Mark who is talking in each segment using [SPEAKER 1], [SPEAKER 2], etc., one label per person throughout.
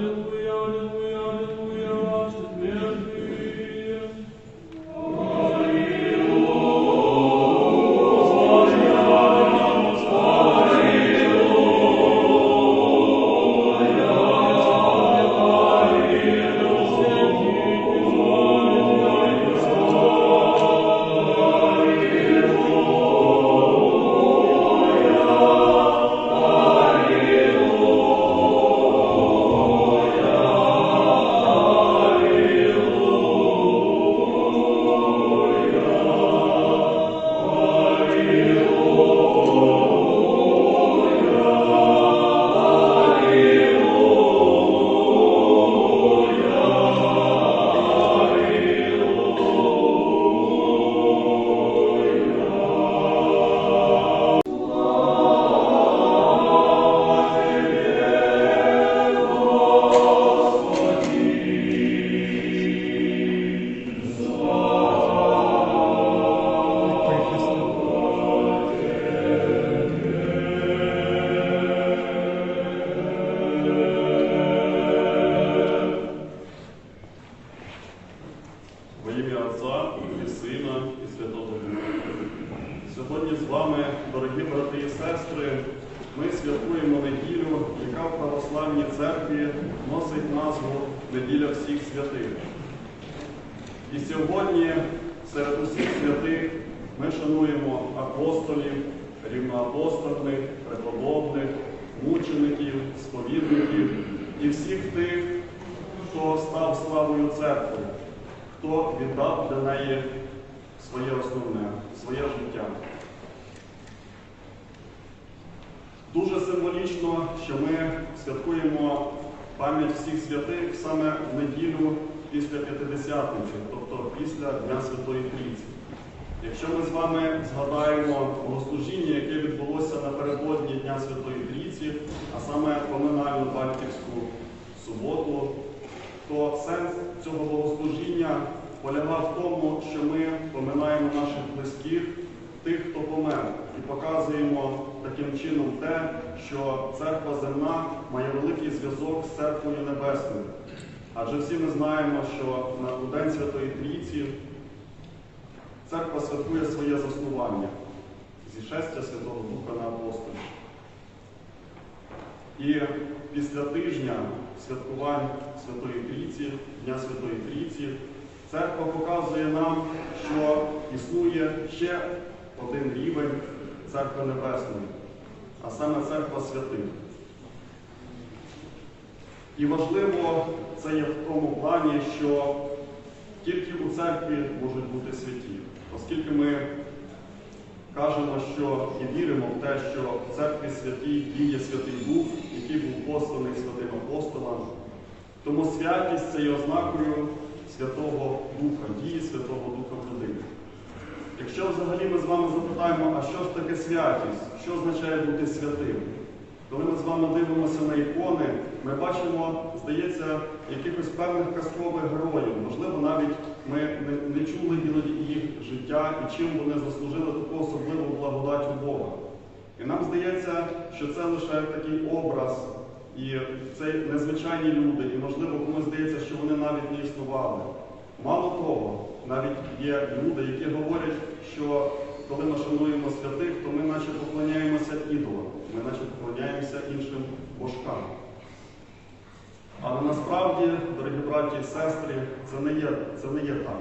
[SPEAKER 1] Hallelujah. Сестри, ми святкуємо неділю, яка в православній церкві носить назву Неділя всіх святих. І сьогодні серед усіх святих ми шануємо апостолів, рівноапостольних, преподобних, мучеників, сповідників і всіх тих, хто став славою церкви хто віддав для неї своє основне, своє життя. Дуже символічно, що ми святкуємо пам'ять всіх святих саме в неділю після П'ятидесятниці, тобто після Дня Святої Трійці. Якщо ми з вами згадаємо богослужіння, яке відбулося напередодні Дня Святої Трійці, а саме поминальну батьківську суботу, то сенс цього богослужіння полягав в тому, що ми поминаємо наших близьких, тих, хто помер, і показуємо таким чином те, що церква земна має великий зв'язок з церквою небесною. Адже всі ми знаємо, що на День Святої Трійці церква святкує своє заснування зішестя Святого Духа на апостолів. І після тижня святкувань Святої Трійці, Дня Святої Трійці, церква показує нам, що існує ще один рівень церкви Небесної, а саме церква святих. І важливо це є в тому плані, що тільки у церкві можуть бути святі, оскільки ми кажемо, що і віримо в те, що в церкві святій діє Святий Дух, який був посланий святим апостолам. Тому святість це є ознакою Святого Духа, дії Святого Духа в людині. Якщо взагалі ми з вами запитаємо, а що ж таке святість, що означає бути святим? Коли ми з вами дивимося на ікони, ми бачимо, здається, якихось певних казкових героїв. Можливо, навіть ми не, чули іноді їх життя і чим вони заслужили таку особливу благодать у Бога. І нам здається, що це лише такий образ, і це незвичайні люди, і можливо комусь здається, що вони навіть не існували. Мало того, навіть є люди, які говорять, що коли ми шануємо святих, то ми наче поклоняємося ідолам, ми наче поклоняємося іншим божкам. Але насправді, дорогі браті і сестри, це не є, це не є так.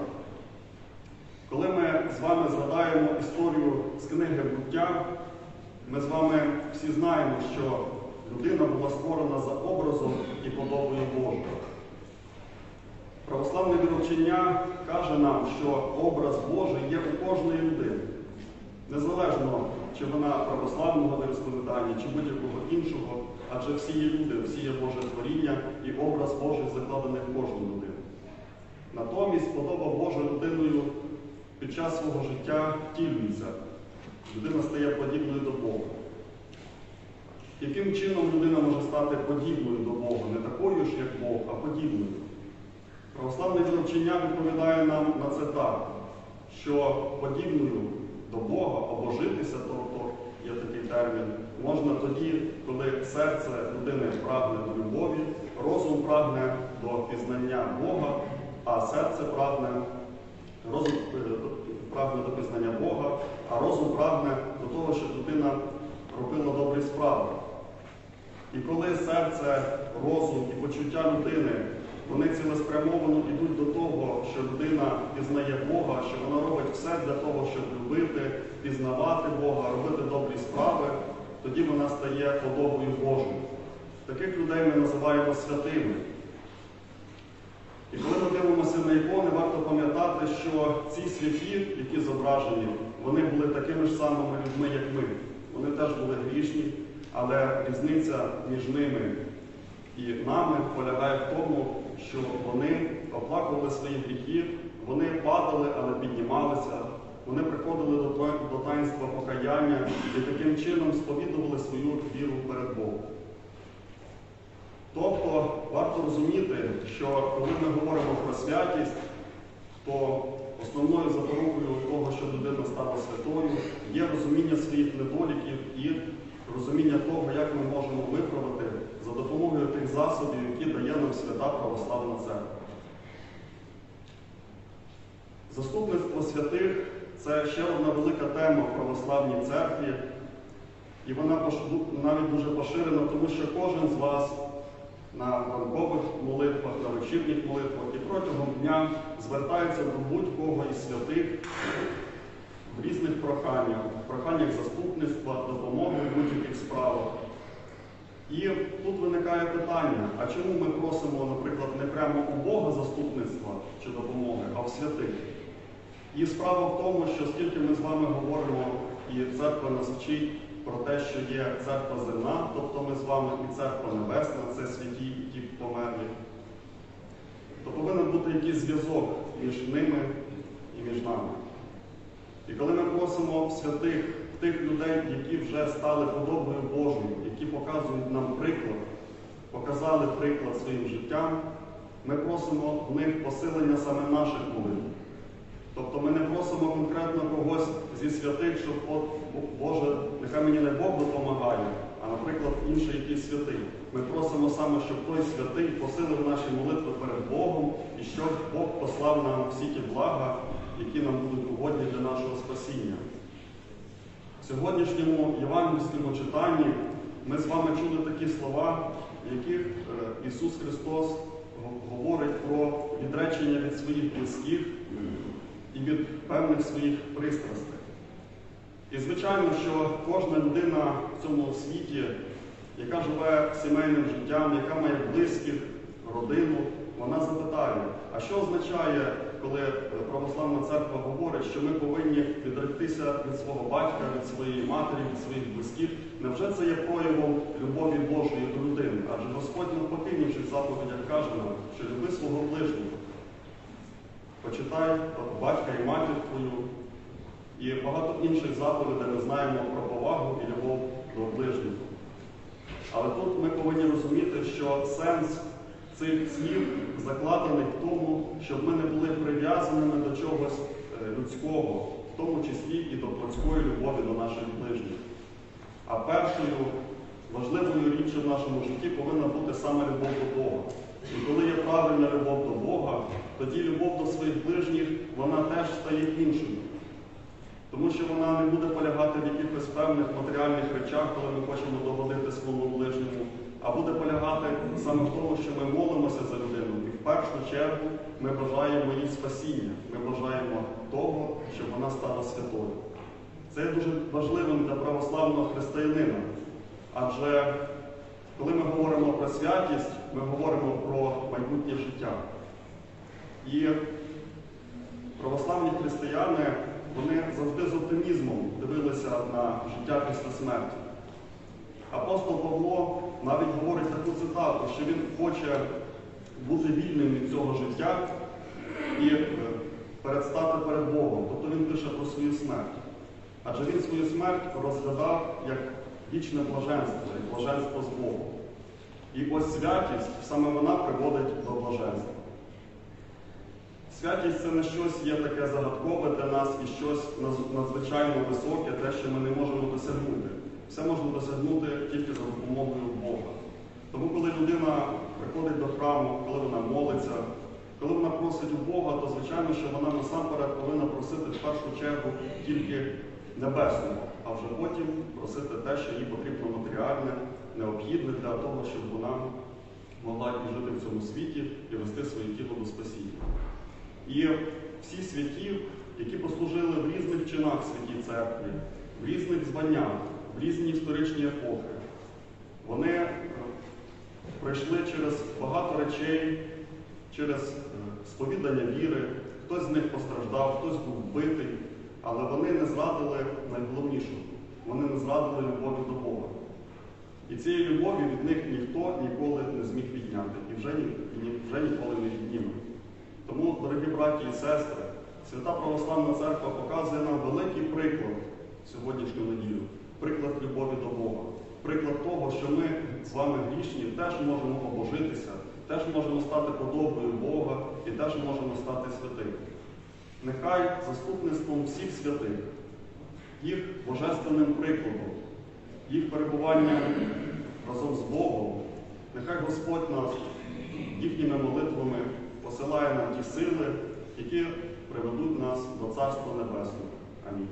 [SPEAKER 1] Коли ми з вами згадаємо історію з книги буття, ми з вами всі знаємо, що людина була створена за образом і подобою Божою. Православне віровчення каже нам, що образ Божий є у кожної людини. Незалежно, чи вона православного віросповідання, чи будь-якого іншого, адже всі є люди, всі є Боже творіння і образ Божий закладений в кожну людину. Натомість подоба Божа людиною під час свого життя втілюється. Людина стає подібною до Бога. Яким чином людина може стати подібною до Бога? Не такою ж, як Бог, а подібною. Православне віровчення відповідає нам на це так, що подібною до Бога обожитися, тобто є такий термін, можна тоді, коли серце людини прагне до любові, розум прагне до пізнання Бога, а серце прагне, розум е, прагне до пізнання Бога, а розум прагне до того, щоб людина робила добрі справи. І коли серце, розум і почуття людини вони цілеспрямовано йдуть до того, що людина пізнає Бога, що вона робить все для того, щоб любити, пізнавати Бога, робити добрі справи, тоді вона стає подобою Божою. Таких людей ми називаємо святими. І коли ми дивимося на ікони, варто пам'ятати, що ці святі, які зображені, вони були такими ж самими людьми, як ми. Вони теж були грішні, але різниця між ними і нами полягає в тому, що вони оплакували свої гріхи, вони падали, але піднімалися, вони приходили до таїнства покаяння і таким чином сповідували свою віру перед Богом. Тобто варто розуміти, що коли ми говоримо про святість, то основною запорукою того, що людина стала святою, є розуміння своїх недоліків і розуміння того, як ми можемо виправити за допомогою тих засобів, які дає нам свята православна церква. Заступництво святих це ще одна велика тема в православній церкві, і вона навіть дуже поширена, тому що кожен з вас на ранкових молитвах, на вечірніх молитвах і протягом дня звертається до будь-кого із святих в різних проханнях, проханнях заступництва, допомоги в будь-яких справах. І тут виникає питання, а чому ми просимо, наприклад, не прямо у Бога заступництва чи допомоги, а в святих? І справа в тому, що скільки ми з вами говоримо, і церква нас вчить про те, що є церква земна, тобто ми з вами і церква небесна, це святі, які померлі, то повинен бути якийсь зв'язок між ними і між нами. І коли ми просимо святих тих людей, які вже стали подобою Божою, які показують нам приклад, показали приклад своїм життям, ми просимо в них посилення саме наших молитв. Тобто ми не просимо конкретно когось зі святих, щоб от Боже, нехай мені не Бог допомагає, а, наприклад, інший якийсь святий. Ми просимо саме, щоб той святий посилив наші молитви перед Богом і щоб Бог послав нам всі ті блага, які нам будуть угодні для нашого спасіння. В сьогоднішньому євангельському читанні ми з вами чули такі слова, в яких е, Ісус Христос говорить про відречення від своїх близьких і від певних своїх пристрастей. І звичайно, що кожна людина в цьому світі, яка живе сімейним життям, яка має близьких, родину, вона запитає, а що означає, коли православна церква говорить, що ми повинні відректися від свого батька, від своєї матері, від своїх близьких? Невже це є проявом любові Божої до людини? Адже Господь навпаки в інших заповідях каже нам, що люби свого ближнього. Почитай батька і матір твою. І багато інших заповідей ми знаємо про повагу і любов до ближнього. Але тут ми повинні розуміти, що сенс цих слів закладений в тому, щоб ми не були прив'язаними до чогось е, людського, в тому числі і до плотської любові до наших ближніх. А першою важливою річчю в нашому житті повинна бути саме любов до Бога. І коли є правильна любов до Бога, тоді любов до своїх ближніх, вона теж стає іншою. Тому що вона не буде полягати в якихось певних матеріальних речах, коли ми хочемо догодити своєму ближньому, а буде полягати саме в тому, що ми молимося за людину. І в першу чергу ми бажаємо їй спасіння. Ми бажаємо того, щоб вона стала святою. Це є дуже важливим для православного християнина. Адже коли ми говоримо про святість, ми говоримо про майбутнє життя. І православні християни вони завжди з оптимізмом дивилися на життя після смерті. Апостол Павло навіть говорить таку цитату, що він хоче бути вільним від цього життя і е, передстати перед Богом. Тобто він пише про свою смерть. Адже він свою смерть розглядав як вічне блаженство, як блаженство з Богом. І ось святість, саме вона приводить до блаженства. Святість це не щось є таке загадкове для нас і щось надзвичайно високе, те, що ми не можемо досягнути. Все можна досягнути тільки за допомогою Бога. Тому, коли людина приходить до храму, коли вона молиться, коли вона просить у Бога, то звичайно, що вона насамперед повинна просити в першу чергу тільки небесного, а вже потім просити те, що їй потрібно матеріальне, необхідне для того, щоб вона могла і жити в цьому світі і вести своє тіло до спасіння. І всі святі, які послужили в різних чинах святій церкві, в різних званнях, різні історичні епохи, вони е, пройшли через багато речей, через е, сповідання віри, хтось з них постраждав, хтось був вбитий, але вони не зрадили найголовнішого. Вони не зрадили любові до Бога. І цієї любові від них ніхто ніколи не зміг відняти і вже, ні, вже ніколи не відніме. Тому, дорогі браті і сестри, Свята Православна Церква показує нам великий приклад сьогоднішню неділю, приклад любові до Бога, приклад того, що ми з вами грішні теж можемо обожитися, теж можемо стати подобою Бога і теж можемо стати святими. Нехай заступництвом всіх святих, їх божественним прикладом, їх перебуванням разом з Богом, нехай Господь нас їхніми молитвами посилає нам ті сили, які приведуть нас до Царства Небесного. Амінь.